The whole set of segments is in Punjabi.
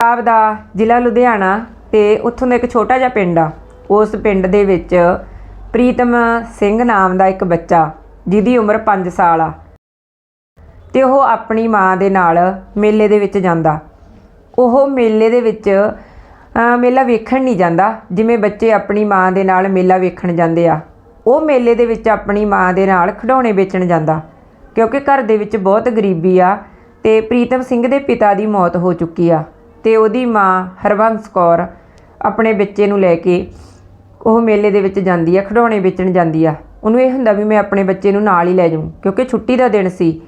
ਪੰਜਾਬ ਦਾ ਜ਼ਿਲ੍ਹਾ ਲੁਧਿਆਣਾ ਤੇ ਉੱਥੋਂ ਦਾ ਇੱਕ ਛੋਟਾ ਜਿਹਾ ਪਿੰਡ ਆ। ਉਸ ਪਿੰਡ ਦੇ ਵਿੱਚ ਪ੍ਰੀਤਮ ਸਿੰਘ ਨਾਮ ਦਾ ਇੱਕ ਬੱਚਾ, ਜਿਹਦੀ ਉਮਰ 5 ਸਾਲ ਆ ਤੇ ਉਹ ਆਪਣੀ ਮਾਂ ਦੇ ਨਾਲ ਮੇਲੇ ਦੇ ਵਿੱਚ ਜਾਂਦਾ। ਉਹ ਮੇਲੇ ਦੇ ਵਿੱਚ ਮੇਲਾ ਵੇਖਣ ਨਹੀਂ ਜਾਂਦਾ, ਜਿਵੇਂ ਬੱਚੇ ਆਪਣੀ ਮਾਂ ਦੇ ਨਾਲ ਮੇਲਾ ਵੇਖਣ ਜਾਂਦੇ ਆ। ਉਹ ਮੇਲੇ ਦੇ ਵਿੱਚ ਆਪਣੀ ਮਾਂ ਦੇ ਨਾਲ ਖਿਡੌਣੇ ਵੇਚਣ ਜਾਂਦਾ, ਕਿਉਂਕਿ ਘਰ ਦੇ ਵਿੱਚ ਬਹੁਤ ਗਰੀਬੀ ਆ ਤੇ ਪ੍ਰੀਤਮ ਸਿੰਘ ਦੇ ਪਿਤਾ ਦੀ ਮੌਤ ਹੋ ਚੁੱਕੀ ਆ। ਤੇ ਉਹਦੀ ਮਾਂ ਹਰਬੰਸ ਕੌਰ ਆਪਣੇ ਬੱਚੇ ਨੂੰ ਲੈ ਕੇ ਉਹ ਮੇਲੇ ਦੇ ਵਿੱਚ ਜਾਂਦੀ ਆ, ਖਿਡੌਣੇ ਵੇਚਣ ਜਾਂਦੀ ਆ। ਉਹਨੂੰ ਇਹ ਹੁੰਦਾ ਵੀ ਮੈਂ ਆਪਣੇ ਬੱਚੇ ਨੂੰ ਨਾਲ ਹੀ ਲੈ ਜਾਊਂ, ਕਿਉਂਕਿ ਛੁੱਟੀ ਦਾ ਦਿਨ ਸੀ।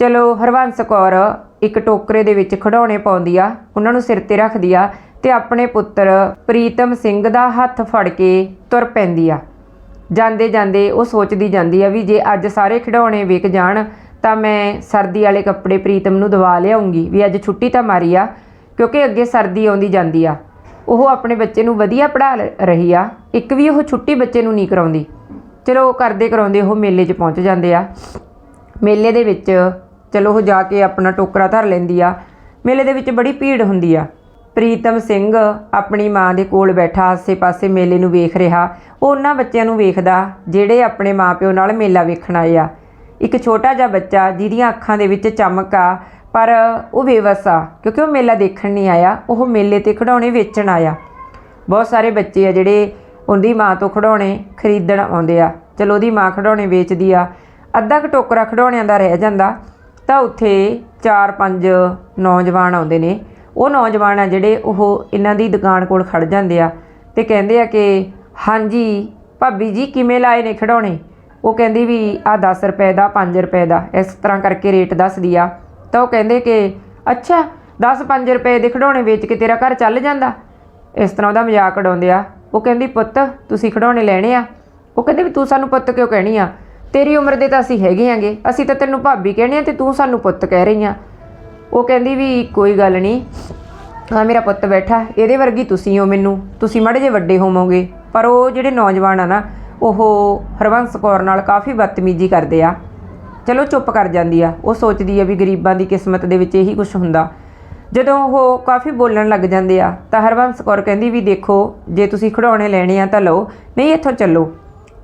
ਚਲੋ ਹਰਬੰਸ ਕੌਰ ਇੱਕ ਟੋਕਰੇ ਦੇ ਵਿੱਚ ਖਿਡੌਣੇ ਪਾਉਂਦੀ ਆ, ਉਹਨਾਂ ਨੂੰ ਸਿਰ ਤੇ ਰੱਖਦੀ ਆ ਤੇ ਆਪਣੇ ਪੁੱਤਰ ਪ੍ਰੀਤਮ ਸਿੰਘ ਦਾ ਹੱਥ ਫੜ ਕੇ ਤੁਰ ਪੈਂਦੀ ਆ। ਜਾਂਦੇ ਜਾਂਦੇ ਉਹ ਸੋਚਦੀ ਜਾਂਦੀ ਆ ਵੀ ਜੇ ਅੱਜ ਸਾਰੇ ਖਿਡੌਣੇ ਵਿਕ ਜਾਣ ਤਾਂ ਮੈਂ ਸਰਦੀ ਵਾਲੇ ਕੱਪੜੇ ਪ੍ਰੀਤਮ ਨੂੰ ਦਵਾ ਲਿਆਉਂਗੀ, ਵੀ ਅੱਜ ਛੁੱਟੀ ਤਾਂ ਮਾਰੀ ਆ ਕਿਉਂਕਿ ਅੱਗੇ ਸਰਦੀ ਆਉਂਦੀ ਜਾਂਦੀ ਆ। ਉਹ ਆਪਣੇ ਬੱਚੇ ਨੂੰ ਵਧੀਆ ਪੜ੍ਹਾ ਰਹੀ ਆ। ਇੱਕ ਵੀ ਉਹ ਛੁੱਟੀ ਬੱਚੇ ਨੂੰ ਨਹੀਂ ਕਰਾਉਂਦੀ। ਚਲੋ ਕਰਦੇ ਕਰਾਉਂਦੇ, ਉਹ ਮੇਲੇ 'ਚ ਪਹੁੰਚ ਜਾਂਦੇ ਆ। ਮੇਲੇ ਦੇ ਵਿੱਚ ਚਲੋ ਉਹ ਜਾ ਕੇ ਆਪਣਾ ਟੋਕਰਾ ਧਰ ਲੈਂਦੀ ਆ। ਮੇਲੇ ਦੇ ਵਿੱਚ ਬੜੀ ਭੀੜ ਹੁੰਦੀ ਆ। ਪ੍ਰੀਤਮ ਸਿੰਘ ਆਪਣੀ ਮਾਂ ਦੇ ਕੋਲ ਬੈਠਾ, ਆਸੇ-ਪਾਸੇ ਮੇਲੇ ਨੂੰ ਵੇਖ ਰਿਹਾ। ਉਹ ਉਹਨਾਂ ਬੱਚਿਆਂ ਨੂੰ ਵੇਖਦਾ, ਜਿਹੜੇ ਆਪਣੇ ਮਾਪਿਓ ਨਾਲ ਮੇਲਾ ਵੇਖਣ ਆਏ ਆ। ਇੱਕ ਛੋਟਾ ਜਿਹਾ ਬੱਚਾ, ਜਿਹਦੀਆਂ ਅੱਖਾਂ ਦੇ ਵਿੱਚ ਚਮਕ ਆ ਪਰ ਉਹ ਬੇਵਸ ਆ, ਕਿਉਂਕਿ ਉਹ ਮੇਲਾ ਦੇਖਣ ਨਹੀਂ ਆਇਆ, ਉਹ ਮੇਲੇ ਤੇ ਖਿਡੌਣੇ ਵੇਚਣ ਆਇਆ। ਬਹੁਤ ਸਾਰੇ ਬੱਚੇ ਆ ਜਿਹੜੇ ਉਹਦੀ ਮਾਂ ਤੋਂ ਖਿਡੌਣੇ ਖਰੀਦਣ ਆਉਂਦੇ ਆ। ਚਲੋ ਉਹਦੀ ਮਾਂ ਖਿਡੌਣੇ ਵੇਚਦੀ ਆ, ਅੱਧਾ ਕੁ ਟੋਕਰਾ ਖਿਡੌਣਿਆਂ ਦਾ ਰਹਿ ਜਾਂਦਾ, ਤਾਂ ਉੱਥੇ 4-5 ਨੌਜਵਾਨ ਆਉਂਦੇ ਨੇ। ਉਹ ਨੌਜਵਾਨ ਆ ਜਿਹੜੇ ਉਹ ਇਹਨਾਂ ਦੀ ਦੁਕਾਨ ਕੋਲ ਖੜ ਜਾਂਦੇ ਆ ਤੇ ਕਹਿੰਦੇ ਆ ਕਿ, ਹਾਂਜੀ, ਭਾਬੀ ਜੀ ਕਿਵੇਂ ਲਾਏ ਨੇ ਖਿਡੌਣੇ? ਉਹ ਕਹਿੰਦੀ ਵੀ ਆ 10 ਰੁਪਏ ਦਾ 5 ਰੁਪਏ ਦਾ। ਇਸ ਤਰ੍ਹਾਂ ਕਰਕੇ ਰੇਟ ਦੱਸਦੀ ਆ। ਤਾਂ ਉਹ ਕਹਿੰਦੇ ਕਿ, ਅੱਛਾ 10-5 ਰੁਪਏ ਦੇ ਖਿਡੌਣੇ ਵੇਚ ਕੇ ਤੇਰਾ ਘਰ ਚੱਲ ਜਾਂਦਾ। ਇਸ ਤਰ੍ਹਾਂ ਉਹਦਾ ਮਜ਼ਾਕ ਉਡਾਉਂਦੇ ਆ। ਉਹ ਕਹਿੰਦੀ, ਪੁੱਤ, ਤੁਸੀਂ ਖਿਡੌਣੇ ਲੈਣੇ ਆ। ਉਹ ਕਹਿੰਦੇ ਵੀ, ਤੂੰ ਸਾਨੂੰ ਪੁੱਤ ਕਿਉਂ ਕਹਿਣੀ ਆ? ਤੇਰੀ ਉਮਰ ਦੇ ਤਾਂ ਅਸੀਂ ਹੈਗੇ ਆਂਗੇ। ਅਸੀਂ ਤਾਂ ਤੈਨੂੰ ਭਾਬੀ ਕਹਿਣੇ ਆ ਤੇ ਤੂੰ ਸਾਨੂੰ ਪੁੱਤ ਕਹਿ ਰਹੀ ਆ। ਉਹ ਕਹਿੰਦੀ ਵੀ, ਕੋਈ ਗੱਲ ਨਹੀਂ। ਆ ਮੇਰਾ ਪੁੱਤ ਬੈਠਾ। ਇਹਦੇ ਵਰਗੀ ਤੁਸੀਂ ਹੋ ਮੈਨੂੰ। ਤੁਸੀਂ ਮਾੜੇ ਜੇ ਵੱਡੇ ਹੋਵੋਗੇ। ਪਰ ਉਹ ਜਿਹੜੇ ਨੌਜਵਾਨ ਆ ਨਾ, ਉਹ ਹਰਵੰਸ ਕੌਰ ਨਾਲ ਕਾਫੀ ਬਦਤਮੀਜ਼ੀ ਕਰਦੇ ਆ। ਚਲੋ ਚੁੱਪ ਕਰ ਜਾਂਦੀ ਆ। ਉਹ ਸੋਚਦੀ ਆ ਵੀ ਗਰੀਬਾਂ ਦੀ ਕਿਸਮਤ ਦੇ ਵਿੱਚ ਇਹੀ ਕੁਝ ਹੁੰਦਾ। ਜਦੋਂ ਉਹ ਕਾਫੀ ਬੋਲਣ ਲੱਗ ਜਾਂਦੇ ਆ, ਤਾਂ ਹਰਬੰਸ ਕੌਰ ਕਹਿੰਦੀ ਵੀ ਦੇਖੋ, ਜੇ ਤੁਸੀਂ ਖਿਡੌਣੇ ਲੈਣੇ ਆ ਤਾਂ ਲਓ, ਨਹੀਂ ਇੱਥੋਂ ਚੱਲੋ।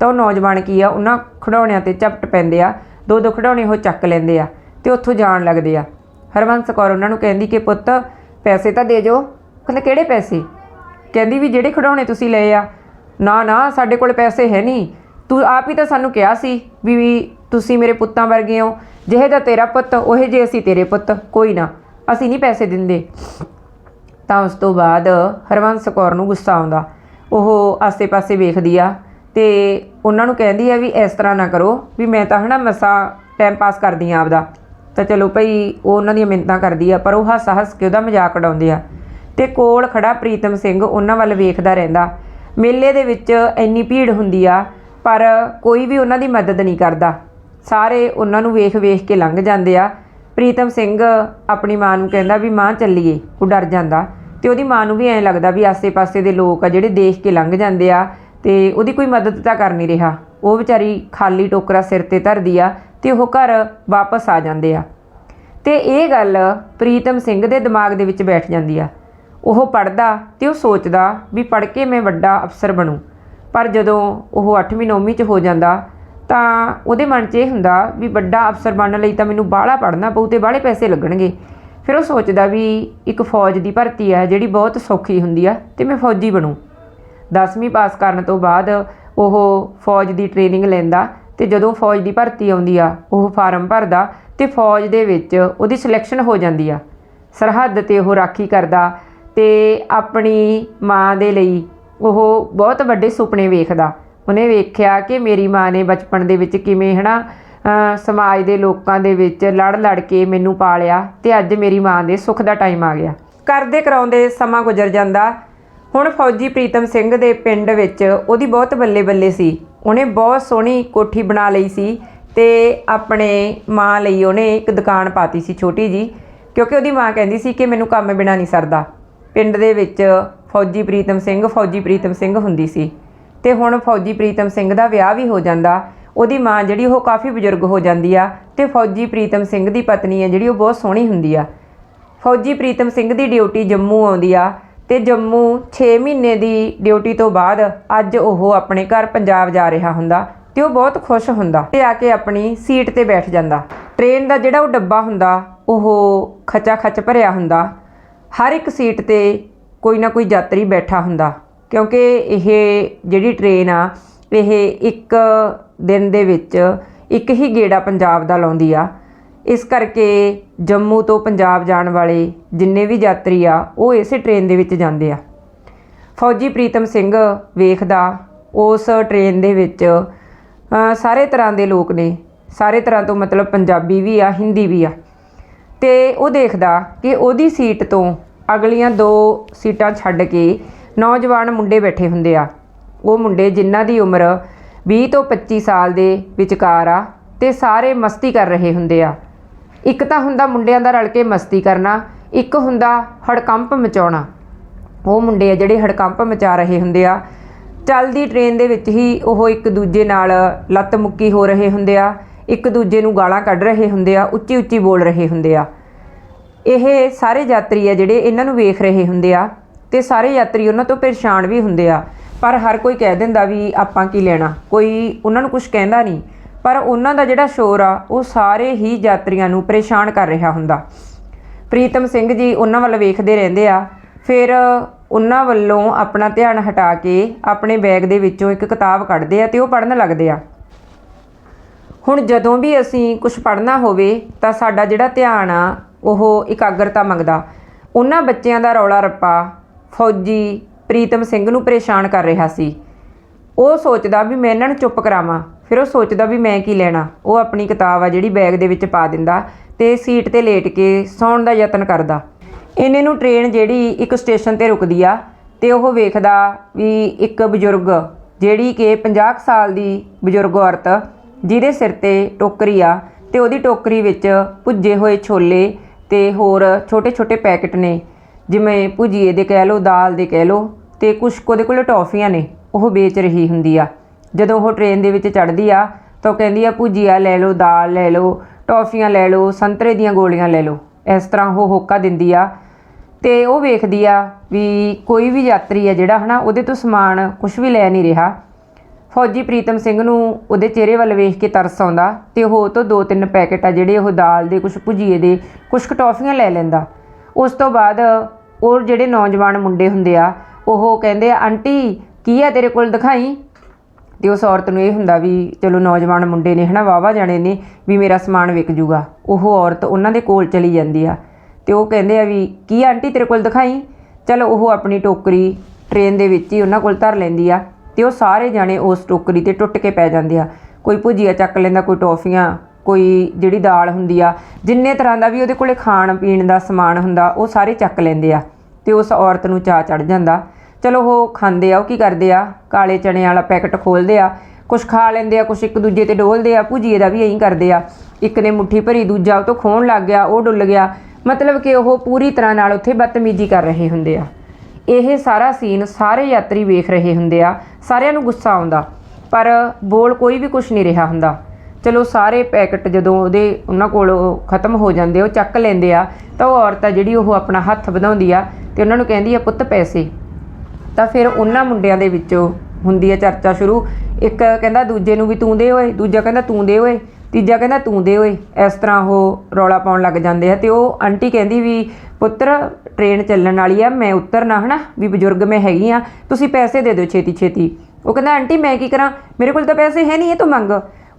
ਤਾਂ ਉਹ ਨੌਜਵਾਨ ਕੀ ਆ, ਉਹਨਾਂ ਖਿਡੌਣਿਆਂ ਤੇ ਝਪਟ ਪੈਂਦੇ ਆ ਦੋ ਦੋ ਖਿਡੌਣੇ ਉਹ ਚੱਕ ਲੈਂਦੇ ਆ ਤੇ ਉੱਥੋਂ ਜਾਣ ਲੱਗਦੇ ਆ। ਹਰਬੰਸ ਕੌਰ ਉਹਨਾਂ ਨੂੰ ਕਹਿੰਦੀ ਕਿ ਪੁੱਤ, ਪੈਸੇ ਤਾਂ ਦੇ ਜੋ ਕਹਿੰਦੇ, ਕਿਹੜੇ ਪੈਸੇ? ਕਹਿੰਦੀ ਵੀ ਜਿਹੜੇ ਖਿਡੌਣੇ ਤੁਸੀਂ ਲਏ ਆ। ਨਾ ਨਾ, ਸਾਡੇ ਕੋਲ ਪੈਸੇ ਹੈ ਨਹੀਂ। ਤੂੰ ਆਪ ਹੀ ਤਾਂ ਸਾਨੂੰ ਕਿਹਾ ਸੀ ਵੀ ਤੁਸੀਂ ਮੇਰੇ ਪੁੱਤਾਂ ਵਰਗੇ ਹੋ। ਜਿਹੇ ਦਾ ਤੇਰਾ ਪੁੱਤ, ਉਹੇ ਜੇ ਅਸੀਂ ਤੇਰੇ ਪੁੱਤ। ਕੋਈ ਨਾ, ਅਸੀਂ ਨਹੀਂ ਪੈਸੇ ਦਿੰਦੇ। ਤਾਂ ਉਸ ਤੋਂ ਬਾਅਦ ਹਰਵੰਸ ਕੌਰ ਨੂੰ ਗੁੱਸਾ ਆਉਂਦਾ। ਉਹ ਆਸੇ-ਪਾਸੇ ਵੇਖਦੀ ਆ ਤੇ ਉਹਨਾਂ ਨੂੰ ਕਹਿੰਦੀ ਆ ਵੀ ਇਸ ਤਰ੍ਹਾਂ ਨਾ ਕਰੋ ਵੀ ਮੈਂ ਤਾਂ ਹਨਾ ਮਸਾ ਟਾਈਮ ਪਾਸ ਕਰਦੀ ਆ ਆਪਦਾ। ਤਾਂ ਚਲੋ ਭਈ, ਉਹ ਉਹਨਾਂ ਦੀਆਂ ਮਿੰਤਾਂ ਕਰਦੀ ਆ, ਪਰ ਉਹ ਹੱਸ-ਹੱਸ ਕੇ ਉਹਦਾ ਮਜ਼ਾਕ ਉਡਾਉਂਦੇ ਆ। ਤੇ ਕੋਲ ਖੜਾ ਪ੍ਰੀਤਮ ਸਿੰਘ ਉਹਨਾਂ ਵੱਲ ਵੇਖਦਾ ਰਹਿੰਦਾ। ਮੇਲੇ ਦੇ ਵਿੱਚ ਇੰਨੀ ਭੀੜ ਹੁੰਦੀ ਆ, ਪਰ ਕੋਈ ਵੀ ਉਹਨਾਂ ਦੀ ਮਦਦ ਨਹੀਂ ਕਰਦਾ। ਸਾਰੇ ਉਹਨਾਂ ਨੂੰ ਵੇਖ-ਵੇਖ ਕੇ ਲੰਘ ਜਾਂਦੇ ਆ। ਪ੍ਰੀਤਮ ਸਿੰਘ ਆਪਣੀ ਮਾਂ ਨੂੰ ਕਹਿੰਦਾ ਵੀ ਮਾਂ ਚੱਲੀਏ, ਉਹ ਡਰ ਜਾਂਦਾ। ਤੇ ਉਹਦੀ ਮਾਂ ਨੂੰ ਵੀ ਐਂ ਲੱਗਦਾ ਵੀ ਆਸੇ-ਪਾਸੇ ਦੇ ਲੋਕ ਆ ਜਿਹੜੇ ਦੇਖ ਕੇ ਲੰਘ ਜਾਂਦੇ ਆ ਤੇ ਉਹਦੀ ਕੋਈ ਮਦਦ ਤਾਂ ਕਰ ਨਹੀਂ ਰਿਹਾ। ਉਹ ਵਿਚਾਰੀ ਖਾਲੀ ਟੋਕਰਾ ਸਿਰ ਤੇ ਧਰਦੀ ਆ ਤੇ ਉਹ ਘਰ ਵਾਪਸ ਆ ਜਾਂਦੇ ਆ। ਤੇ ਇਹ ਗੱਲ ਪ੍ਰੀਤਮ ਸਿੰਘ ਦੇ ਦਿਮਾਗ ਦੇ ਵਿੱਚ ਬੈਠ ਜਾਂਦੀ ਆ। ਉਹ ਪੜਦਾ ਤੇ ਉਹ ਸੋਚਦਾ ਵੀ ਪੜ ਕੇ ਮੈਂ ਵੱਡਾ ਅਫਸਰ ਬਣੂ। ਪਰ ਜਦੋਂ ਉਹ 8ਵੀਂ 9ਵੀਂ ਚ ਹੋ ਜਾਂਦਾ ਤਾਂ ਉਹਦੇ ਮਨ 'ਚ ਇਹ ਹੁੰਦਾ ਵੀ ਵੱਡਾ ਅਫਸਰ ਬਣਨ ਲਈ ਤਾਂ ਮੈਨੂੰ ਬਾਹਲਾ ਪੜ੍ਹਨਾ ਪਊ ਤੇ ਬਾਹਲੇ ਪੈਸੇ ਲੱਗਣਗੇ। ਫਿਰ ਉਹ ਸੋਚਦਾ ਵੀ ਇੱਕ ਫੌਜ ਦੀ ਭਰਤੀ ਹੈ ਜਿਹੜੀ ਬਹੁਤ ਸੌਖੀ ਹੁੰਦੀ ਆ ਤੇ ਮੈਂ ਫੌਜੀ ਬਣੂ। 10ਵੀਂ ਪਾਸ ਕਰਨ ਤੋਂ ਬਾਅਦ ਉਹ ਫੌਜ ਦੀ ਟ੍ਰੇਨਿੰਗ ਲੈਂਦਾ ਤੇ ਜਦੋਂ ਫੌਜ ਦੀ ਭਰਤੀ ਆਉਂਦੀ ਆ, ਉਹ ਫਾਰਮ ਭਰਦਾ ਤੇ ਫੌਜ ਦੇ ਵਿੱਚ ਉਹਦੀ ਸਿਲੈਕਸ਼ਨ ਹੋ ਜਾਂਦੀ ਆ। ਸਰਹੱਦ ਤੇ ਉਹ ਰਾਖੀ ਕਰਦਾ ਤੇ ਆਪਣੀ ਮਾਂ ਦੇ ਲਈ ਉਹ ਬਹੁਤ ਵੱਡੇ ਸੁਪਨੇ ਵੇਖਦਾ। ਉਹਨੇ ਵੇਖਿਆ ਕਿ ਮੇਰੀ ਮਾਂ ਨੇ ਬਚਪਨ ਦੇ ਵਿੱਚ ਕਿਵੇਂ ਹਨਾ ਅ, ਸਮਾਜ ਦੇ ਲੋਕਾਂ ਦੇ ਵਿੱਚ ਲੜ ਲੜ ਕੇ ਮੈਨੂੰ ਪਾਲਿਆ ਤੇ ਅੱਜ ਮੇਰੀ ਮਾਂ ਦੇ ਸੁੱਖ ਦਾ ਟਾਈਮ ਆ ਗਿਆ। ਕਰਦੇ ਕਰਾਉਂਦੇ ਸਮਾਂ ਗੁਜ਼ਰ ਜਾਂਦਾ। ਹੁਣ ਫੌਜੀ ਪ੍ਰੀਤਮ ਸਿੰਘ ਦੇ ਪਿੰਡ ਵਿੱਚ ਉਹਦੀ ਬਹੁਤ ਬੱਲੇ ਬੱਲੇ ਸੀ। ਉਹਨੇ ਬਹੁਤ ਸੋਹਣੀ ਕੋਠੀ ਬਣਾ ਲਈ ਸੀ ਤੇ ਆਪਣੇ ਮਾਂ ਲਈ ਉਹਨੇ ਇੱਕ ਦੁਕਾਨ ਪਾਤੀ ਸੀ ਛੋਟੀ ਜੀ ਕਿਉਂਕਿ ਉਹਦੀ ਮਾਂ ਕਹਿੰਦੀ ਸੀ ਕਿ ਮੈਨੂੰ ਕੰਮ ਬਿਨਾ ਨਹੀਂ ਸਰਦਾ। ਪਿੰਡ ਦੇ ਵਿੱਚ ਫੌਜੀ ਪ੍ਰੀਤਮ ਸਿੰਘ ਫੌਜੀ ਪ੍ਰੀਤਮ ਸਿੰਘ ਹੁੰਦੀ ਸੀ। ਤੇ ਹੁਣ ਫੌਜੀ ਪ੍ਰੀਤਮ ਸਿੰਘ ਦਾ ਵਿਆਹ ਵੀ ਹੋ ਜਾਂਦਾ। ਉਹਦੀ ਮਾਂ ਜਿਹੜੀ ਉਹ ਕਾਫੀ ਬਜ਼ੁਰਗ ਹੋ ਜਾਂਦੀ ਆ ਤੇ ਫੌਜੀ ਪ੍ਰੀਤਮ ਸਿੰਘ ਦੀ ਪਤਨੀ ਆ ਜਿਹੜੀ ਉਹ ਬਹੁਤ ਸੋਹਣੀ ਹੁੰਦੀ ਆ। ਫੌਜੀ ਪ੍ਰੀਤਮ ਸਿੰਘ ਦੀ ਡਿਊਟੀ ਜੰਮੂ ਆਉਂਦੀ ਆ ਤੇ ਜੰਮੂ 6 ਮਹੀਨੇ ਦੀ ਡਿਊਟੀ ਤੋਂ ਬਾਅਦ ਅੱਜ ਉਹ ਆਪਣੇ ਘਰ ਪੰਜਾਬ ਜਾ ਰਿਹਾ ਹੁੰਦਾ ਤੇ ਉਹ ਬਹੁਤ ਖੁਸ਼ ਹੁੰਦਾ ਤੇ ਆ ਕੇ ਆਪਣੀ ਸੀਟ ਤੇ ਬੈਠ ਜਾਂਦਾ। ਟ੍ਰੇਨ ਦਾ ਜਿਹੜਾ ਉਹ ਡੱਬਾ ਹੁੰਦਾ, ਉਹ ਖਚਾ ਖਚ ਭਰਿਆ ਹੁੰਦਾ। ਹਰ ਇੱਕ ਸੀਟ ਤੇ ਕੋਈ ਨਾ ਕੋਈ ਯਾਤਰੀ ਬੈਠਾ ਹੁੰਦਾ। ਕਿਉਂਕਿ ਇਹ ਜਿਹੜੀ ਟ੍ਰੇਨ ਆ, ਇਹ ਇੱਕ ਦਿਨ ਦੇ ਵਿੱਚ ਇੱਕ ਹੀ ਗੇੜਾ ਪੰਜਾਬ ਦਾ ਲਾਉਂਦੀ ਆ। ਇਸ ਕਰਕੇ ਜੰਮੂ ਤੋਂ ਪੰਜਾਬ ਜਾਣ ਵਾਲੇ ਜਿੰਨੇ ਵੀ ਯਾਤਰੀ ਆ, ਉਹ ਇਸੇ ਟ੍ਰੇਨ ਦੇ ਵਿੱਚ ਜਾਂਦੇ ਆ। ਫੌਜੀ ਪ੍ਰੀਤਮ ਸਿੰਘ ਵੇਖਦਾ, ਉਸ ਟ੍ਰੇਨ ਦੇ ਵਿੱਚ ਸਾਰੇ ਤਰ੍ਹਾਂ ਦੇ ਲੋਕ ਨੇ। ਸਾਰੇ ਤਰ੍ਹਾਂ ਤੋਂ ਮਤਲਬ ਪੰਜਾਬੀ ਵੀ ਆ, ਹਿੰਦੀ ਵੀ ਆ। ਤੇ ਉਹ ਦੇਖਦਾ ਕਿ ਉਹਦੀ ਸੀਟ ਤੋਂ ਅਗਲੀਆਂ ਦੋ ਸੀਟਾਂ ਛੱਡ ਕੇ ਨੌਜਵਾਨ ਮੁੰਡੇ ਬੈਠੇ ਹੁੰਦੇ ਆ। ਉਹ ਮੁੰਡੇ ਜਿਨ੍ਹਾਂ ਦੀ ਉਮਰ 20 ਤੋਂ 25 ਸਾਲ ਦੇ ਵਿਚਕਾਰ ਆ ਤੇ ਸਾਰੇ ਮਸਤੀ ਕਰ ਰਹੇ ਹੁੰਦੇ ਆ। ਇੱਕ ਤਾਂ ਹੁੰਦਾ ਮੁੰਡਿਆਂ ਦਾ ਰਲ ਕੇ ਮਸਤੀ ਕਰਨਾ, ਇੱਕ ਹੁੰਦਾ ਹੜਕੰਪ ਮਚਾਉਣਾ। ਉਹ ਮੁੰਡੇ ਆ ਜਿਹੜੇ ਹੜਕੰਪ ਮਚਾ ਰਹੇ ਹੁੰਦੇ ਆ। ਚੱਲਦੀ ਟ੍ਰੇਨ ਦੇ ਵਿੱਚ ਹੀ ਉਹ ਇੱਕ ਦੂਜੇ ਨਾਲ ਲੱਤ ਮੁੱਕੀ ਹੋ ਰਹੇ ਹੁੰਦੇ ਆ, ਇੱਕ ਦੂਜੇ ਨੂੰ ਗਾਲਾਂ ਕੱਢ ਰਹੇ ਹੁੰਦੇ ਆ ਉੱਚੀ ਉੱਚੀ ਬੋਲ ਰਹੇ ਹੁੰਦੇ ਆ। ਇਹ ਸਾਰੇ ਯਾਤਰੀ ਆ ਜਿਹੜੇ ਇਹਨਾਂ ਨੂੰ ਵੇਖ ਰਹੇ ਹੁੰਦੇ ਆ। ਤੇ ਸਾਰੇ ਯਾਤਰੀ ਉਹਨਾਂ ਤੋਂ ਪਰੇਸ਼ਾਨ ਵੀ ਹੁੰਦੇ ਆ। ਪਰ ਹਰ ਕੋਈ ਕਹਿ ਦਿੰਦਾ ਵੀ ਆਪਾਂ ਕੀ ਲੈਣਾ? ਕੋਈ ਉਹਨਾਂ ਨੂੰ ਕੁਝ ਕਹਿੰਦਾ ਨਹੀਂ। ਪਰ ਉਹਨਾਂ ਦਾ ਜਿਹੜਾ ਸ਼ੋਰ ਆ, ਉਹ ਸਾਰੇ ਹੀ ਯਾਤਰੀਆਂ ਨੂੰ ਪਰੇਸ਼ਾਨ ਕਰ ਰਿਹਾ ਹੁੰਦਾ। ਪ੍ਰੀਤਮ ਸਿੰਘ ਜੀ ਉਹਨਾਂ ਵੱਲ ਵੇਖਦੇ ਰਹਿੰਦੇ ਆ। ਫਿਰ ਉਹਨਾਂ ਵੱਲੋਂ ਆਪਣਾ ਧਿਆਨ ਹਟਾ ਕੇ ਆਪਣੇ ਬੈਗ ਦੇ ਵਿੱਚੋਂ ਇੱਕ ਕਿਤਾਬ ਕੱਢਦੇ ਆ ਤੇ ਉਹ ਪੜ੍ਹਨ ਲੱਗਦੇ ਆ। ਹੁਣ ਜਦੋਂ ਵੀ ਅਸੀਂ ਕੁਝ ਪੜ੍ਹਨਾ ਹੋਵੇ, ਤਾਂ ਸਾਡਾ ਜਿਹੜਾ ਧਿਆਨ ਆ, ਉਹ ਇਕਾਗਰਤਾ ਮੰਗਦਾ। ਉਹਨਾਂ ਬੱਚਿਆਂ ਦਾ ਰੌਲਾ ਰੱਪਾ ਫੌਜੀ ਪ੍ਰੀਤਮ ਸਿੰਘ ਨੂੰ ਪਰੇਸ਼ਾਨ ਕਰ ਰਿਹਾ ਸੀ। ਉਹ ਸੋਚਦਾ ਵੀ ਮੈਂ ਇਹਨਾਂ ਨੂੰ ਚੁੱਪ ਕਰਾਵਾਂ, ਫਿਰ ਉਹ ਸੋਚਦਾ ਵੀ ਮੈਂ ਕੀ ਲੈਣਾ। ਉਹ ਆਪਣੀ ਕਿਤਾਬ ਆ ਜਿਹੜੀ ਬੈਗ ਦੇ ਵਿੱਚ ਪਾ ਦਿੰਦਾ ਤੇ ਸੀਟ ਤੇ ਲੇਟ ਕੇ ਸੌਣ ਦਾ ਯਤਨ ਕਰਦਾ। ਇਹਨੇ ਨੂੰ ਟ੍ਰੇਨ ਜਿਹੜੀ ਇੱਕ ਸਟੇਸ਼ਨ ਤੇ ਰੁਕਦੀ ਆ ਤੇ ਉਹ ਵੇਖਦਾ ਵੀ ਇੱਕ ਬਜ਼ੁਰਗ, ਜਿਹੜੀ ਕਿ 50 ਕੁ ਸਾਲ ਦੀ ਬਜ਼ੁਰਗ ਔਰਤ, ਜਿਹਦੇ ਸਿਰ ਤੇ ਟੋਕਰੀ ਆ ਤੇ ਉਹਦੀ ਟੋਕਰੀ ਵਿੱਚ ਭੁੱਜੇ ਹੋਏ ਛੋਲੇ ਤੇ ਹੋਰ ਛੋਟੇ-ਛੋਟੇ ਪੈਕੇਟ ਨੇ। ਜਿਵੇਂ ਭੁਜੀਏ ਦੇ ਕਹਿ ਲਓ, ਦਾਲ ਦੇ ਕਹਿ ਲਓ, ਤੇ ਕੁਛ ਕੁ ਉਹਦੇ ਕੋਲ ਟੌਫੀਆਂ ਨੇ, ਉਹ ਵੇਚ ਰਹੀ ਹੁੰਦੀ ਆ। ਜਦੋਂ ਉਹ ਟ੍ਰੇਨ ਦੇ ਵਿੱਚ ਚੜ੍ਹਦੀ ਆ, ਤਾਂ ਉਹ ਕਹਿੰਦੀ ਆ, ਭੁਜੀਆ ਲੈ ਲਓ, ਦਾਲ ਲੈ ਲਓ, ਟੌਫੀਆਂ ਲੈ ਲਓ, ਸੰਤਰੇ ਦੀਆਂ ਗੋਲੀਆਂ ਲੈ ਲਓ। ਇਸ ਤਰ੍ਹਾਂ ਉਹ ਹੋਕਾ ਦਿੰਦੀ ਆ। ਤੇ ਉਹ ਵੇਖਦੀ ਆ ਵੀ ਕੋਈ ਵੀ ਯਾਤਰੀ ਆ ਜਿਹੜਾ ਹਨਾ, ਉਹਦੇ ਤੋਂ ਸਮਾਨ ਕੁਝ ਵੀ ਲੈ ਨਹੀਂ ਰਿਹਾ। ਫੌਜੀ ਪ੍ਰੀਤਮ ਸਿੰਘ ਨੂੰ ਉਹਦੇ ਚਿਹਰੇ ਵੱਲ ਵੇਖ ਕੇ ਤਰਸ ਆਉਂਦਾ, ਤੇ ਉਹ ਉਹ ਤੋਂ ਦੋ ਤਿੰਨ ਪੈਕੇਟ ਆ ਜਿਹੜੇ ਉਹ ਦਾਲ ਦੇ ਕੁਝ ਭੁਜੀਏ ਦੇ ਕੁਝ ਟੌਫੀਆਂ ਲੈ ਲੈਂਦਾ। ਉਸ ਤੋਂ ਬਾਅਦ ਉਹ ਜਿਹੜੇ ਨੌਜਵਾਨ ਮੁੰਡੇ ਹੁੰਦੇ ਆ, ਉਹ ਕਹਿੰਦੇ ਆ, ਆਂਟੀ, ਕੀ ਆ ਤੇਰੇ ਕੋਲ ਦਿਖਾਈ? ਤੇ ਉਸ ਔਰਤ ਨੂੰ ਇਹ ਹੁੰਦਾ ਵੀ ਚਲੋ ਨੌਜਵਾਨ ਮੁੰਡੇ ਨੇ ਹਨਾ ਵਾਵਾ ਜਾਣੇ ਨੇ ਵੀ ਮੇਰਾ ਸਮਾਨ ਵਿਕ ਜੂਗਾ। ਉਹ ਔਰਤ ਉਹਨਾਂ ਦੇ ਕੋਲ ਚਲੀ ਜਾਂਦੀ ਆ ਤੇ ਉਹ ਕਹਿੰਦੇ ਆ ਵੀ, ਕੀ ਆਂਟੀ, ਤੇਰੇ ਕੋਲ ਦਿਖਾਈ? ਚਲੋ ਉਹ ਆਪਣੀ ਟੋਕਰੀ ਟ੍ਰੇਨ ਦੇ ਵਿੱਚ ਹੀ ਉਹਨਾਂ ਕੋਲ ਧਰ ਲੈਂਦੀ ਆ ਤੇ ਉਹ ਸਾਰੇ ਜਾਣੇ ਉਸ ਟੋਕਰੀ ਤੇ ਟੁੱਟ ਕੇ ਪੈ ਜਾਂਦੇ ਆ। ਕੋਈ ਭੁਜੀਆ ਚੱਕ ਲੈਂਦਾ, ਕੋਈ ਟੌਫੀਆਂ ਕੋਈ ਜਿਹੜੀ ਦਾਲ ਹੁੰਦੀ ਆ, ਜਿੰਨੇ ਤਰ੍ਹਾਂ ਦਾ ਵੀ ਉਹਦੇ ਕੋਲੇ ਖਾਣ ਪੀਣ ਦਾ ਸਮਾਨ ਹੁੰਦਾ, ਉਹ ਸਾਰੇ ਚੱਕ ਲੈਂਦੇ ਆ ਤੇ ਉਸ ਔਰਤ ਨੂੰ ਚਾਹ ਚੜ ਜਾਂਦਾ। ਚਲੋ ਉਹ ਖਾਂਦੇ ਆ, ਉਹ ਕੀ ਕਰਦੇ ਆ? ਕਾਲੇ ਚਣੇ ਵਾਲਾ ਪੈਕਟ ਖੋਲਦੇ ਆ, ਕੁਛ ਖਾ ਲੈਂਦੇ ਆ, ਕੁਛ ਇੱਕ ਦੂਜੇ ਤੇ ਡੋਲਦੇ ਆ, ਭੁਜੀਏ ਦਾ ਵੀ ਐਂ ਕਰਦੇ ਆ। ਇੱਕ ਨੇ ਮੁੱਠੀ ਭਰੀ, ਦੂਜਾ ਉਹ ਤੋਂ ਖੋਣ ਲੱਗ ਗਿਆ, ਉਹ ਡੁੱਲ ਗਿਆ। ਮਤਲਬ ਕਿ ਉਹ ਪੂਰੀ ਤਰ੍ਹਾਂ ਨਾਲ ਉੱਥੇ ਬਦਤਮੀਜ਼ੀ ਕਰ ਰਹੇ ਹੁੰਦੇ ਆ। ਇਹ ਸਾਰਾ ਸੀਨ ਸਾਰੇ ਯਾਤਰੀ ਵੇਖ ਰਹੇ ਹੁੰਦੇ ਆ, ਸਾਰਿਆਂ ਨੂੰ ਗੁੱਸਾ ਆਉਂਦਾ, ਪਰ ਬੋਲ ਕੋਈ ਵੀ ਕੁਝ ਨਹੀਂ ਰਿਹਾ ਹੁੰਦਾ। ਚਲੋ ਸਾਰੇ ਪੈਕਟ ਜਦੋਂ ਉਹਦੇ ਉਹਨਾਂ ਕੋਲ ਖਤਮ ਹੋ ਜਾਂਦੇ ਉਹ ਚੱਕ ਲੈਂਦੇ ਆ, ਤਾਂ ਉਹ ਔਰਤ ਆ ਜਿਹੜੀ ਉਹ ਆਪਣਾ ਹੱਥ ਵਧਾਉਂਦੀ ਆ ਤੇ ਉਹਨਾਂ ਨੂੰ ਕਹਿੰਦੀ ਆ, ਪੁੱਤ ਪੈਸੇ। ਤਾਂ ਫਿਰ ਉਹਨਾਂ ਮੁੰਡਿਆਂ ਦੇ ਵਿੱਚੋਂ ਹੁੰਦੀ ਆ ਚਰਚਾ ਸ਼ੁਰੂ। ਇੱਕ ਕਹਿੰਦਾ, ਦੂਜੇ ਨੂੰ ਵੀ ਤੂੰ ਦੇ ਓਏ। ਦੂਜਾ ਕਹਿੰਦਾ, ਤੂੰ ਦੇ ਓਏ। ਤੀਜਾ ਕਹਿੰਦਾ, ਤੂੰ ਦੇ ਓਏ। ਇਸ ਤਰ੍ਹਾਂ ਉਹ ਰੌਲਾ ਪਾਉਣ ਲੱਗ ਜਾਂਦੇ ਆ ਤੇ ਉਹ ਆਂਟੀ ਕਹਿੰਦੀ ਵੀ, ਪੁੱਤਰ, ਟ੍ਰੇਨ ਚੱਲਣ ਵਾਲੀ ਆ, ਮੈਂ ਉਤਰਨਾ ਹਨਾ, ਵੀ ਬਜ਼ੁਰਗ ਮੈਂ ਹੈਗੀ ਆ, ਤੁਸੀਂ ਪੈਸੇ ਦੇ ਦਿਓ ਛੇਤੀ ਛੇਤੀ ਉਹ ਕਹਿੰਦਾ, ਆਂਟੀ, ਮੈਂ ਕੀ ਕਰਾਂ? ਮੇਰੇ ਕੋਲ ਤਾਂ ਪੈਸੇ ਹੈ ਨਹੀਂ, ਇਹ ਤੂੰ ਮੰਗ।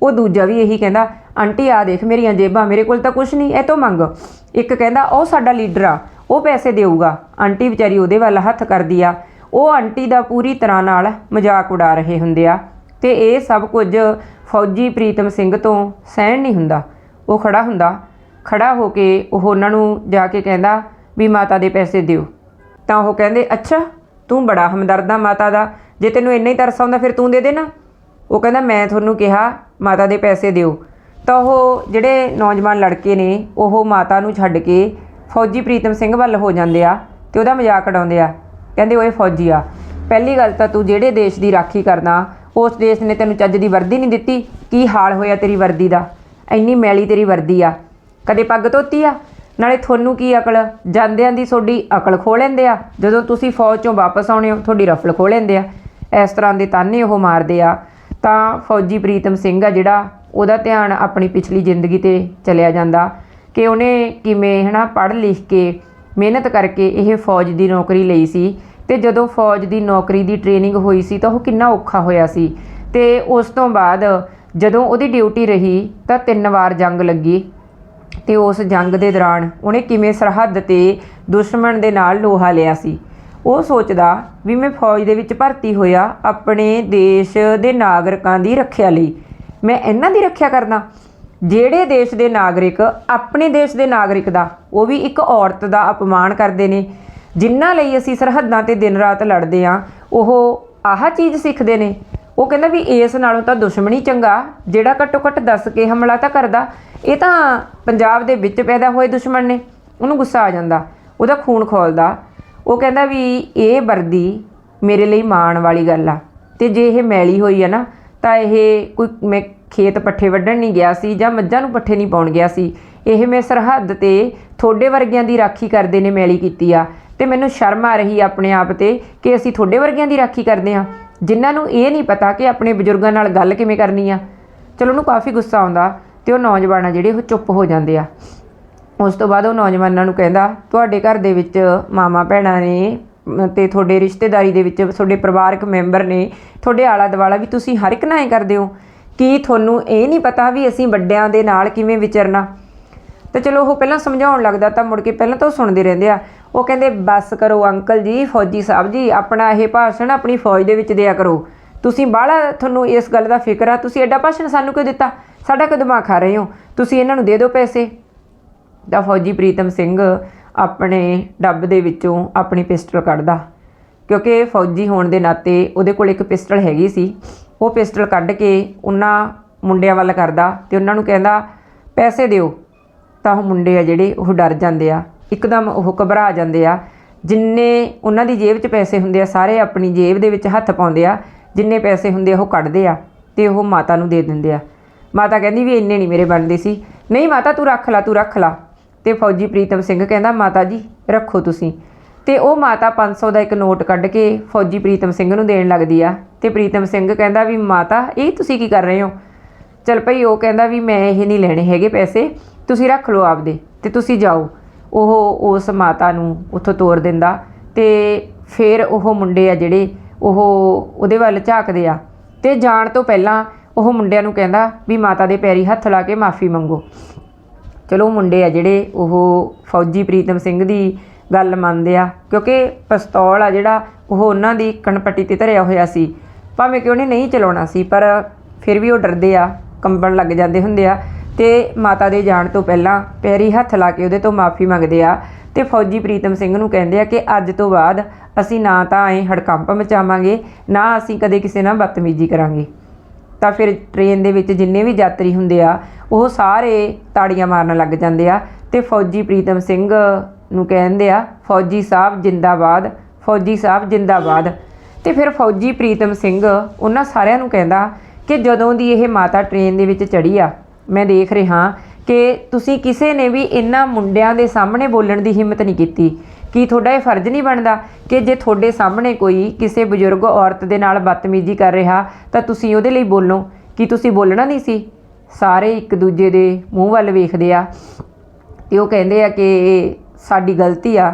ਉਹ ਦੂਜਾ ਵੀ ਇਹੀ ਕਹਿੰਦਾ, ਆਂਟੀ ਆ ਦੇਖ ਮੇਰੀਆਂ ਜੇਬਾਂ, ਮੇਰੇ ਕੋਲ ਤਾਂ ਕੁਝ ਨਹੀਂ, ਇਹ ਤੋਂ ਮੰਗ। ਇੱਕ ਕਹਿੰਦਾ, ਉਹ ਸਾਡਾ ਲੀਡਰ ਆ, ਉਹ ਪੈਸੇ ਦੇਊਗਾ। ਆਂਟੀ ਵਿਚਾਰੀ ਉਹਦੇ ਵੱਲ ਹੱਥ ਕਰਦੀ ਆ। ਉਹ ਆਂਟੀ ਦਾ ਪੂਰੀ ਤਰ੍ਹਾਂ ਨਾਲ ਮਜ਼ਾਕ ਉਡਾ ਰਹੇ ਹੁੰਦੇ ਆ ਤੇ ਇਹ ਸਭ ਕੁਝ ਫੌਜੀ ਪ੍ਰੀਤਮ ਸਿੰਘ ਤੋਂ ਸਹਿਣ ਨਹੀਂ ਹੁੰਦਾ। ਉਹ ਖੜਾ ਹੁੰਦਾ, ਖੜਾ ਹੋ ਕੇ ਉਹ ਉਹਨਾਂ ਨੂੰ ਜਾ ਕੇ ਕਹਿੰਦਾ, ਵੀ ਮਾਤਾ ਦੇ ਪੈਸੇ ਦਿਓ। ਤਾਂ ਉਹ ਕਹਿੰਦੇ, ਅੱਛਾ, ਤੂੰ ਬੜਾ ਹਮਦਰਦ ਆ ਮਾਤਾ ਦਾ, ਜੇ ਤੈਨੂੰ ਇੰਨਾ ਹੀ ਤਰਸ ਆਉਂਦਾ ਫਿਰ ਤੂੰ ਦੇ ਦੇਣਾ? ਉਹ ਕਹਿੰਦਾ, ਮੈਂ ਤੁਹਾਨੂੰ ਕਿਹਾ ਮਾਤਾ ਦੇ ਪੈਸੇ ਦਿਓ। ਤਾਂ ਉਹ ਜਿਹੜੇ ਨੌਜਵਾਨ ਲੜਕੇ ਨੇ, ਉਹ ਮਾਤਾ ਨੂੰ ਛੱਡ ਕੇ ਫੌਜੀ ਪ੍ਰੀਤਮ ਸਿੰਘ ਵੱਲ ਹੋ ਜਾਂਦੇ ਆ ਤੇ ਉਹਦਾ ਮਜ਼ਾਕ ਉਡਾਉਂਦੇ ਆ। ਕਹਿੰਦੇ, ਓਏ ਫੌਜੀ ਆ, ਪਹਿਲੀ ਗੱਲ ਤਾਂ ਤੂੰ ਜਿਹੜੇ ਦੇਸ਼ ਦੀ ਰਾਖੀ ਕਰਦਾ ਉਸ ਦੇਸ਼ ਨੇ ਤੈਨੂੰ ਚੱਜ ਦੀ ਵਰਦੀ ਨਹੀਂ ਦਿੱਤੀ। ਕੀ ਹਾਲ ਹੋਇਆ ਤੇਰੀ ਵਰਦੀ ਦਾ? ਇੰਨੀ ਮੈਲੀ ਤੇਰੀ ਵਰਦੀ ਆ। ਕਦੇ ਪੱਗ ਧੋਤੀ ਆ? ਨਾਲੇ ਤੁਹਾਨੂੰ ਕੀ ਅਕਲ? ਜਾਂਦਿਆਂ ਦੀ ਤੁਹਾਡੀ ਅਕਲ ਖੋਹ ਲੈਂਦੇ ਆ। ਜਦੋਂ ਤੁਸੀਂ ਫੌਜ ਚੋਂ ਵਾਪਸ ਆਉਣੇ ਹੋ, ਤੁਹਾਡੀ ਰਫਲ ਖੋਹ ਲੈਂਦੇ ਆ। ਇਸ ਤਰ੍ਹਾਂ ਦੇ ਤਾਨੇ ਉਹ ਮਾਰਦੇ ਆ। ਤਾਂ ਫੌਜੀ ਪ੍ਰੀਤਮ ਸਿੰਘ ਆ ਜਿਹੜਾ ਉਹਦਾ ਧਿਆਨ ਆਪਣੀ ਪਿਛਲੀ ਜ਼ਿੰਦਗੀ ਤੇ ਚਲਿਆ ਜਾਂਦਾ ਕਿ ਉਹਨੇ ਕਿਵੇਂ ਹਨਾ ਪੜ੍ਹ ਲਿਖ ਕੇ ਮਿਹਨਤ ਕਰਕੇ ਇਹ ਫੌਜ ਦੀ ਨੌਕਰੀ ਲਈ ਸੀ ਤੇ ਜਦੋਂ ਫੌਜ ਦੀ ਨੌਕਰੀ ਦੀ ਟ੍ਰੇਨਿੰਗ ਹੋਈ ਸੀ ਤਾਂ ਉਹ ਕਿੰਨਾ ਔਖਾ ਹੋਇਆ ਸੀ ਤੇ ਉਸ ਤੋਂ ਬਾਅਦ ਜਦੋਂ ਉਹਦੀ ਡਿਊਟੀ ਰਹੀ ਤਾਂ ਤਿੰਨ ਵਾਰ ਜੰਗ ਲੱਗੀ ਤੇ ਉਸ ਜੰਗ ਦੇ ਦੌਰਾਨ ਉਹਨੇ ਕਿਵੇਂ ਸਰਹੱਦ ਤੇ ਦੁਸ਼ਮਣ ਦੇ ਨਾਲ ਲੋਹਾ ਲਿਆ ਸੀ। ਉਹ ਸੋਚਦਾ ਵੀ ਮੈਂ ਫੌਜ ਦੇ ਵਿੱਚ ਭਰਤੀ ਹੋਇਆ ਆਪਣੇ ਦੇਸ਼ ਦੇ ਨਾਗਰਿਕਾਂ ਦੀ ਰੱਖਿਆ ਲਈ। ਮੈਂ ਇਹਨਾਂ ਦੀ ਰੱਖਿਆ ਕਰਦਾ। ਜਿਹੜੇ ਦੇਸ਼ ਦੇ ਨਾਗਰਿਕ ਆਪਣੇ ਦੇਸ਼ ਦੇ ਨਾਗਰਿਕ ਦਾ, ਉਹ ਵੀ ਇੱਕ ਔਰਤ ਦਾ ਅਪਮਾਨ ਕਰਦੇ ਨੇ। ਜਿਨ੍ਹਾਂ ਲਈ ਅਸੀਂ ਸਰਹੱਦਾਂ ਤੇ ਦਿਨ ਰਾਤ ਲੜਦੇ ਆਂ ਉਹ ਆਹ ਚੀਜ਼ ਸਿੱਖਦੇ ਨੇ। ਉਹ ਕਹਿੰਦਾ ਵੀ ਇਸ ਨਾਲੋਂ ਤਾਂ ਦੁਸ਼ਮਣੀ ਚੰਗਾ, ਜਿਹੜਾ ਘੱਟੋ ਘੱਟ ਦੱਸ ਕੇ ਹਮਲਾ ਤਾਂ ਕਰਦਾ। ਇਹ ਤਾਂ ਪੰਜਾਬ ਦੇ ਵਿੱਚ ਪੈਦਾ ਹੋਏ ਦੁਸ਼ਮਣ ਨੇ। ਉਹਨੂੰ ਗੁੱਸਾ ਆ ਜਾਂਦਾ। ਉਹਦਾ ਖੂਨ ਖੋਲਦਾ। ਉਹ ਕਹਿੰਦਾ ਵੀ ਇਹ ਵਰਦੀ ਮੇਰੇ ਲਈ ਮਾਣ ਵਾਲੀ ਗੱਲ ਆ। ਤੇ ਜੇ ਇਹ ਮੈਲੀ ਹੋਈ ਆ ਨਾ, ਤਾਂ ਇਹ ਕੋਈ ਮੈਂ ਖੇਤ ਪੱਠੇ ਵੱਢਣ ਨਹੀਂ ਗਿਆ ਸੀ ਜਾਂ ਮੱਝਾਂ ਨੂੰ ਪੱਠੇ ਨਹੀਂ ਪਾਉਣ ਗਿਆ ਸੀ। ਇਹ ਮੈਂ ਸਰਹੱਦ ਤੇ ਥੋੜੇ ਵਰਗਿਆਂ ਦੀ ਰਾਖੀ ਕਰਦੇ ਨੇ ਮੈਲੀ ਕੀਤੀ ਆ। ਤੇ ਮੈਨੂੰ ਸ਼ਰਮ ਆ ਰਹੀ ਆਪਣੇ ਆਪ ਤੇ ਕਿ ਅਸੀਂ ਥੋੜੇ ਵਰਗਿਆਂ ਦੀ ਰਾਖੀ ਕਰਦੇ ਆ। ਜਿਨ੍ਹਾਂ ਨੂੰ ਇਹ ਨਹੀਂ ਪਤਾ ਕਿ ਆਪਣੇ ਬਜ਼ੁਰਗਾਂ ਨਾਲ ਗੱਲ ਕਿਵੇਂ ਕਰਨੀ ਆ। ਚਲੋ ਉਹਨੂੰ ਕਾਫੀ ਗੁੱਸਾ ਆਉਂਦਾ ਤੇ ਉਹ ਨੌਜਵਾਨ ਆ ਜਿਹੜੇ ਉਹ ਚੁੱਪ ਹੋ ਜਾਂਦੇ ਆ। ਉਸ ਤੋਂ ਬਾਅਦ ਉਹ ਨੌਜਵਾਨਾਂ ਨੂੰ ਕਹਿੰਦਾ ਤੁਹਾਡੇ ਘਰ ਦੇ ਵਿੱਚ ਮਾਮਾ ਭੈਣਾਂ ਨੇ ਅਮ, ਤੇ ਤੁਹਾਡੇ ਰਿਸ਼ਤੇਦਾਰੀ ਦੇ ਵਿੱਚ ਤੁਹਾਡੇ ਪਰਿਵਾਰਕ ਮੈਂਬਰ ਨੇ ਤੁਹਾਡੇ ਆਲਾ ਦੁਆਲਾ ਵੀ ਤੁਸੀਂ ਹਰ ਇੱਕ ਨਾਲ ਐਂ ਕਰਦੇ ਹੋ। ਕੀ ਤੁਹਾਨੂੰ ਇਹ ਨਹੀਂ ਪਤਾ ਵੀ ਅਸੀਂ ਵੱਡਿਆਂ ਦੇ ਨਾਲ ਕਿਵੇਂ ਵਿਚਰਨਾ? ਤੇ ਚਲੋ ਉਹ ਪਹਿਲਾਂ ਸਮਝਾਉਣ ਲੱਗਦਾ ਤਾਂ ਮੁੜ ਕੇ ਪਹਿਲਾਂ ਤਾਂ ਉਹ ਸੁਣਦੇ ਰਹਿੰਦੇ ਆ। ਉਹ ਕਹਿੰਦੇ ਬਸ ਕਰੋ ਅੰਕਲ ਜੀ ਫੌਜੀ ਸਾਹਿਬ ਜੀ ਆਪਣਾ ਇਹ ਭਾਸ਼ਣ ਆਪਣੀ ਫੌਜ ਦੇ ਵਿੱਚ ਦਿਆ ਕਰੋ। ਤੁਸੀਂ ਬਾਹਲਾ ਤੁਹਾਨੂੰ ਇਸ ਗੱਲ ਦਾ ਫਿਕਰ ਆ ਤੁਸੀਂ ਐਡਾ ਭਾਸ਼ਣ ਸਾਨੂੰ ਕਿਉਂ ਦਿੱਤਾ? ਸਾਡਾ ਕਿਉਂ ਦਿਮਾਗ ਖਾ ਰਹੇ ਹੋ? ਤੁਸੀਂ ਇਹਨਾਂ ਨੂੰ ਦੇ ਦਿਓ ਪੈਸੇ। ਤਾਂ ਫੌਜੀ ਪ੍ਰੀਤਮ ਸਿੰਘ ਆਪਣੇ ਡੱਬ ਦੇ ਵਿੱਚੋਂ ਆਪਣੀ ਪਿਸਟਲ ਕੱਢਦਾ। ਕਿਉਂਕਿ ਫੌਜੀ ਹੋਣ ਦੇ ਨਾਤੇ ਉਹਦੇ ਕੋਲ ਇੱਕ ਪਿਸਟਲ ਹੈਗੀ ਸੀ। ਉਹ ਪਿਸਟਲ ਕੱਢ ਕੇ ਉਹਨਾਂ ਮੁੰਡਿਆਂ ਵੱਲ ਕਰਦਾ ਤੇ ਉਹਨਾਂ ਨੂੰ ਕਹਿੰਦਾ, ਪੈਸੇ ਦਿਓ। ਤਾਂ ਉਹ ਮੁੰਡੇ ਆ ਜਿਹੜੇ, ਉਹ ਡਰ ਜਾਂਦੇ ਆ। ਇੱਕਦਮ ਉਹ ਘਬਰਾ ਜਾਂਦੇ ਆ। ਜਿੰਨੇ ਉਹਨਾਂ ਦੀ ਜੇਬ 'ਚ ਪੈਸੇ ਹੁੰਦੇ ਆ, ਸਾਰੇ ਆਪਣੀ ਜੇਬ ਦੇ ਵਿੱਚ ਹੱਥ ਪਾਉਂਦੇ ਆ। ਜਿੰਨੇ ਪੈਸੇ ਹੁੰਦੇ ਆ, ਉਹ ਕੱਢਦੇ ਆ ਤੇ ਉਹ ਮਾਤਾ ਨੂੰ ਦੇ ਦਿੰਦੇ ਆ। ਮਾਤਾ ਕਹਿੰਦੀ ਵੀ ਇੰਨੇ ਨਹੀਂ ਮੇਰੇ ਬਣਦੇ ਸੀ। ਨਹੀਂ ਮਾਤਾ, ਤੂੰ ਰੱਖ ਲਾ, ਤੂੰ ਰੱਖ ਲਾ। ਤੇ ਫੌਜੀ ਪ੍ਰੀਤਮ ਸਿੰਘ ਕਹਿੰਦਾ, ਮਾਤਾ ਜੀ, ਰੱਖੋ ਤੁਸੀਂ। ਤੇ ਉਹ ਮਾਤਾ 500 ਦਾ ਇੱਕ ਨੋਟ ਕੱਢ ਕੇ ਫੌਜੀ ਪ੍ਰੀਤਮ ਸਿੰਘ ਨੂੰ ਦੇਣ ਲੱਗਦੀ ਆ। ਤੇ ਪ੍ਰੀਤਮ ਸਿੰਘ ਕਹਿੰਦਾ ਵੀ, ਮਾਤਾ, ਇਹ ਤੁਸੀਂ ਕੀ ਕਰ ਰਹੇ ਹੋ? ਚਲ ਭਈ, ਉਹ ਕਹਿੰਦਾ ਵੀ, ਮੈਂ ਇਹ ਨਹੀਂ ਲੈਣੇ ਹੈਗੇ ਪੈਸੇ। ਤੁਸੀਂ ਰੱਖ ਲਓ ਆਪਦੇ ਤੇ ਤੁਸੀਂ ਜਾਓ। ਉਹ ਉਸ ਮਾਤਾ ਨੂੰ ਉੱਥੋਂ ਤੋਰ ਦਿੰਦਾ ਤੇ ਫਿਰ ਉਹ ਮੁੰਡੇ ਆ ਜਿਹੜੇ, ਉਹ ਉਹਦੇ ਵੱਲ ਝਾਕਦੇ ਆ। ਤੇ ਜਾਣ ਤੋਂ ਪਹਿਲਾਂ ਉਹ ਮੁੰਡਿਆਂ ਨੂੰ ਕਹਿੰਦਾ ਵੀ, ਮਾਤਾ ਦੇ ਪੈਰੀ ਹੱਥ ਲਾ ਕੇ ਮਾਫੀ ਮੰਗੋ। ਚਲੋ ਮੁੰਡੇ ਆ ਜਿਹੜੇ ਉਹ ਫੌਜੀ ਪ੍ਰੀਤਮ ਸਿੰਘ ਦੀ ਗੱਲ ਮੰਨਦੇ ਆ, ਕਿਉਂਕਿ ਪਿਸਤੌਲ ਆ ਜਿਹੜਾ ਉਹ ਉਹਨਾਂ ਦੀ ਕਣਪੱਟੀ ਤੇ ਧਰਿਆ ਹੋਇਆ ਸੀ। ਭਾਵੇਂ ਕਿ ਉਹਨੇ ਨਹੀਂ ਚਲਾਉਣਾ ਸੀ, ਪਰ ਫਿਰ ਵੀ ਉਹ ਡਰਦੇ ਆ, ਕੰਬਣ ਲੱਗ ਜਾਂਦੇ ਹੁੰਦੇ ਆ ਤੇ ਮਾਤਾ ਦੇ ਜਾਣ ਤੋਂ ਪਹਿਲਾਂ ਪੈਰੀ ਹੱਥ ਲਾ ਕੇ ਉਹਦੇ ਤੋਂ ਮਾਫੀ ਮੰਗਦੇ ਆ ਤੇ ਫੌਜੀ ਪ੍ਰੀਤਮ ਸਿੰਘ ਨੂੰ ਕਹਿੰਦੇ ਆ ਕਿ ਅੱਜ ਤੋਂ ਬਾਅਦ ਅਸੀਂ ਨਾ ਤਾਂ ਐ ਹੜਕੰਪ ਮਚਾਵਾਂਗੇ, ਨਾ ਅਸੀਂ ਕਦੇ ਕਿਸੇ ਨਾਲ ਬਦਤਮੀਜ਼ੀ ਕਰਾਂਗੇ। ਤਾਂ ਫਿਰ ਟ੍ਰੇਨ ਦੇ ਵਿੱਚ ਜਿੰਨੇ ਵੀ ਯਾਤਰੀ ਹੁੰਦੇ ਆ, ਉਹ ਸਾਰੇ ਤਾੜੀਆਂ ਮਾਰਨ ਲੱਗ ਜਾਂਦੇ ਆ ਤੇ ਫੌਜੀ ਪ੍ਰੀਤਮ ਸਿੰਘ ਨੂੰ ਕਹਿੰਦੇ ਆ, ਫੌਜੀ ਸਾਹਿਬ ਜਿੰਦਾਬਾਦ, ਫੌਜੀ ਸਾਹਿਬ ਜਿੰਦਾਬਾਦ। ਤੇ ਫਿਰ ਫੌਜੀ ਪ੍ਰੀਤਮ ਸਿੰਘ ਉਹਨਾਂ ਸਾਰਿਆਂ ਨੂੰ ਕਹਿੰਦਾ ਕਿ ਜਦੋਂ ਦੀ ਇਹ ਮਾਤਾ ਟ੍ਰੇਨ ਦੇ ਵਿੱਚ ਚੜੀ ਆ, ਮੈਂ ਦੇਖ ਰਿਹਾ ਕਿ ਤੁਸੀਂ ਕਿਸੇ ਨੇ ਵੀ ਇਹਨਾਂ ਮੁੰਡਿਆਂ ਦੇ ਸਾਹਮਣੇ ਬੋਲਣ ਦੀ ਹਿੰਮਤ ਨਹੀਂ ਕੀਤੀ। ਕੀ ਤੁਹਾਡਾ ਇਹ ਫਰਜ਼ ਨਹੀਂ ਬਣਦਾ ਕਿ ਜੇ ਤੁਹਾਡੇ ਸਾਹਮਣੇ ਕੋਈ ਕਿਸੇ ਬਜ਼ੁਰਗ ਔਰਤ ਦੇ ਨਾਲ ਬਦਤਮੀਜ਼ੀ ਕਰ ਰਿਹਾ ਤਾਂ ਤੁਸੀਂ ਉਹਦੇ ਲਈ ਬੋਲੋ? ਕੀ ਤੁਸੀਂ ਬੋਲਣਾ ਨਹੀਂ ਸੀ? ਸਾਰੇ ਇੱਕ ਦੂਜੇ ਦੇ ਮੂੰਹ ਵੱਲ ਵੇਖਦੇ ਆ ਤੇ ਉਹ ਕਹਿੰਦੇ ਆ ਕਿ ਸਾਡੀ ਗਲਤੀ ਆ।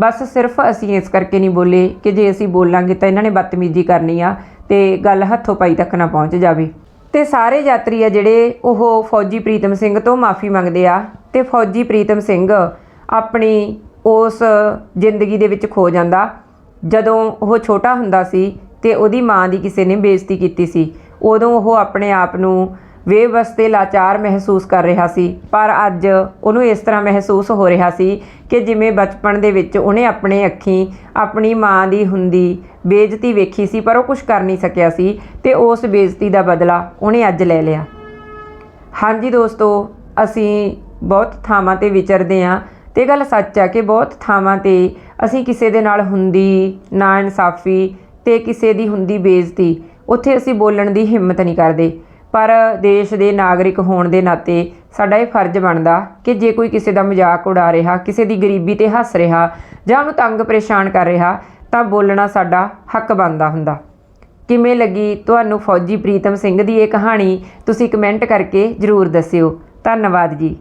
ਬਸ ਸਿਰਫ ਅਸੀਂ ਇਸ ਕਰਕੇ ਨਹੀਂ ਬੋਲੇ ਕਿ ਜੇ ਅਸੀਂ ਬੋਲਾਂਗੇ ਤਾਂ ਇਹਨਾਂ ਨੇ ਬਦਤਮੀਜ਼ੀ ਕਰਨੀ ਆ ਤੇ ਗੱਲ ਹੱਥੋਂ ਪਾਈ ਤੱਕ ਨਾ ਪਹੁੰਚ ਜਾਵੇ। ਤੇ ਸਾਰੇ ਯਾਤਰੀ ਆ ਜਿਹੜੇ ਉਹ ਫੌਜੀ ਪ੍ਰੀਤਮ ਸਿੰਘ ਤੋਂ ਮਾਫੀ ਮੰਗਦੇ ਆ ਤੇ ਫੌਜੀ ਪ੍ਰੀਤਮ ਸਿੰਘ ਆਪਣੀ ਉਸ ਜ਼ਿੰਦਗੀ ਦੇ ਵਿੱਚ ਖੋ ਜਾਂਦਾ। ਜਦੋਂ ਉਹ ਛੋਟਾ ਹੁੰਦਾ ਸੀ ਤੇ ਉਹਦੀ ਮਾਂ ਦੀ ਕਿਸੇ ਨੇ ਬੇਇੱਜ਼ਤੀ ਕੀਤੀ ਸੀ, ਉਦੋਂ ਉਹ ਆਪਣੇ ਆਪ ਨੂੰ ਬੇਵਸ ਤੇ ਲਾਚਾਰ ਮਹਿਸੂਸ ਕਰ ਰਿਹਾ ਸੀ। ਪਰ ਅੱਜ ਉਹਨੂੰ ਇਸ ਤਰ੍ਹਾਂ ਮਹਿਸੂਸ ਹੋ ਰਿਹਾ ਸੀ ਕਿ ਜਿਵੇਂ ਬਚਪਨ ਦੇ ਵਿੱਚ ਉਹਨੇ ਆਪਣੇ ਅੱਖੀਂ ਆਪਣੀ ਮਾਂ ਦੀ ਹੁੰਦੀ ਬੇਇੱਜ਼ਤੀ ਵੇਖੀ ਸੀ, ਪਰ ਉਹ ਕੁਝ ਕਰ ਨਹੀਂ ਸਕਿਆ ਸੀ ਤੇ ਉਸ ਬੇਇੱਜ਼ਤੀ ਦਾ ਬਦਲਾ ਉਹਨੇ ਅੱਜ ਲੈ ਲਿਆ। ਹਾਂਜੀ ਦੋਸਤੋ, ਅਸੀਂ ਬਹੁਤ ਥਾਵਾਂ ਤੇ ਵਿਚਰਦੇ ਆਂ ਤੇ ਇਹ ਗੱਲ ਸੱਚ ਆ ਕਿ ਬਹੁਤ ਥਾਵਾਂ ਤੇ ਅਸੀਂ ਕਿਸੇ ਦੇ ਨਾਲ ਹੁੰਦੀ ਨਾ ਇਨਸਾਫੀ ਤੇ ਕਿਸੇ ਦੀ ਹੁੰਦੀ ਬੇਇੱਜ਼ਤੀ, ਉੱਥੇ ਅਸੀਂ ਬੋਲਣ ਦੀ ਹਿੰਮਤ ਨਹੀਂ ਕਰਦੇ। ਪਰ ਦੇਸ਼ ਦੇ ਨਾਗਰਿਕ ਹੋਣ ਦੇ ਨਾਤੇ ਸਾਡਾ ਇਹ ਫਰਜ਼ ਬਣਦਾ ਕਿ ਜੇ ਕੋਈ ਕਿਸੇ ਦਾ ਮਜ਼ਾਕ ਉਡਾ ਰਿਹਾ, ਕਿਸੇ ਦੀ ਗਰੀਬੀ ਤੇ ਹੱਸ ਰਿਹਾ ਜਾਂ ਉਹਨੂੰ ਤੰਗ ਪਰੇਸ਼ਾਨ ਕਰ ਰਿਹਾ, ਤਾਂ ਬੋਲਣਾ ਸਾਡਾ ਹੱਕ ਬਣਦਾ ਹੁੰਦਾ। ਕਿਵੇਂ ਲੱਗੀ ਤੁਹਾਨੂੰ ਫੌਜੀ ਪ੍ਰੀਤਮ ਸਿੰਘ ਦੀ ਇਹ ਕਹਾਣੀ? ਤੁਸੀਂ ਕਮੈਂਟ ਕਰਕੇ ਜ਼ਰੂਰ ਦੱਸਿਓ। ਧੰਨਵਾਦ ਜੀ।